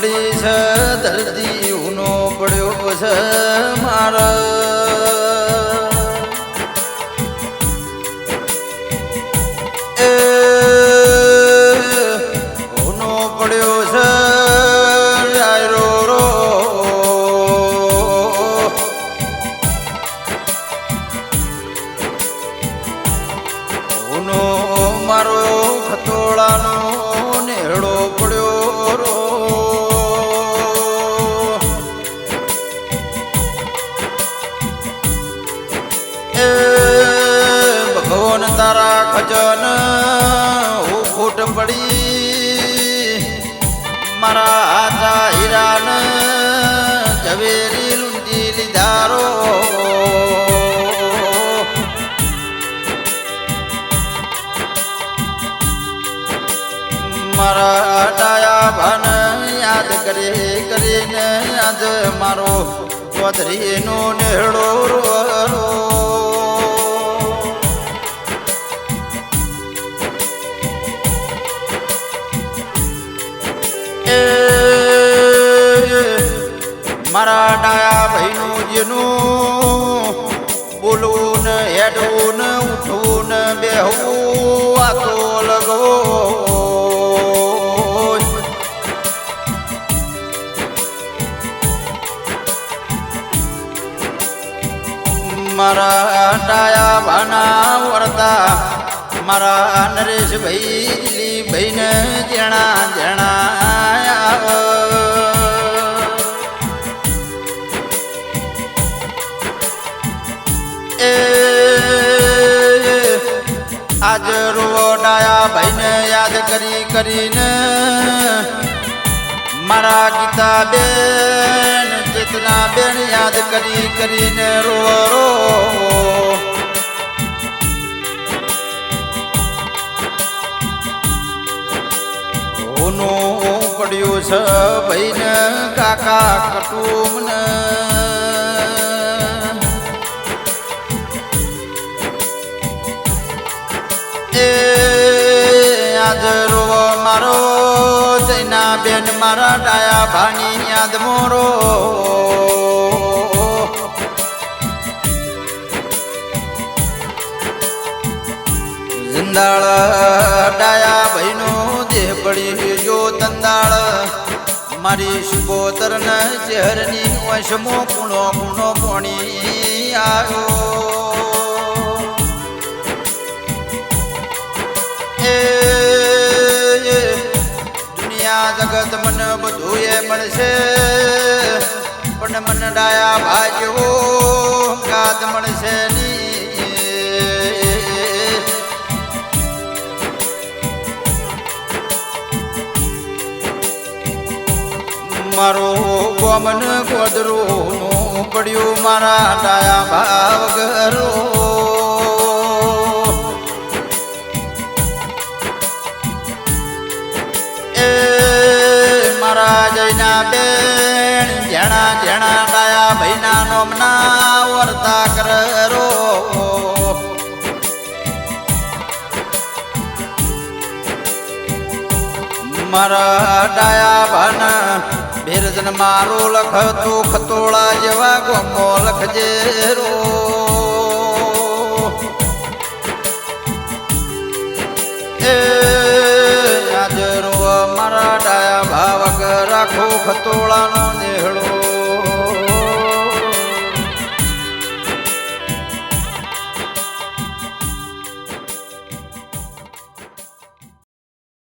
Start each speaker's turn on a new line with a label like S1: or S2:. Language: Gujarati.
S1: પડી છે દર્દી ઉનો પડ્યો છે મારા. મારો ખતોળાનો ભગવાન તારા ખજન હું ખોટ પડી. મારા હાથા હીરાન ઝવેરી લૂંટી લીધારો. મારા ડાયા ભાન યાદ કરે, કરીને આજ મારો ચોધરીનો નેહડો રો મારા ડાયા ભાઈનું જેનું બોલવું ને હેડવું ને ઉઠવું ને બેહવું આ તો લગવો મારા ડાયા ભાના વરતા મારા નરેશ ભાઈ દિલી ભાઈને જણા જણા આજ રૂવો ડાયા ભાઈને યાદ કરી કરીને મારા ગીતા બેન, ચેતના બેન યાદ કરી કરીને રૂવો રો પડ્યું છે ભાઈને કાકા કટુમને એ યાદ રો મારો જૈના બેન મારા ડાયા ભાણી યાદ મોરો. જિંદાળ ડાયા ભાઈનો દેહ પડી જો તંદાળ, મારી સુબોતર ને ચહેરની વશમો કુણો કુણો પોણી આવ્યો. જગત મને બધું એ મળશે. પણ મન ડાયા ભાગ્યો ગાત મળશે મારો ગોમન ગોદરું પડ્યું મારા ડાયા ભાવ ઘરો. જૈના બેન જણા જણા ડાયા ભૈના નોમના વર્તા કરો મારા ડાયા ભાન ભીરજન મારો લખ તો ખતોળા જેવા ગોમો લખજે રો. એ રાખો ખતોળાનો નેહળો.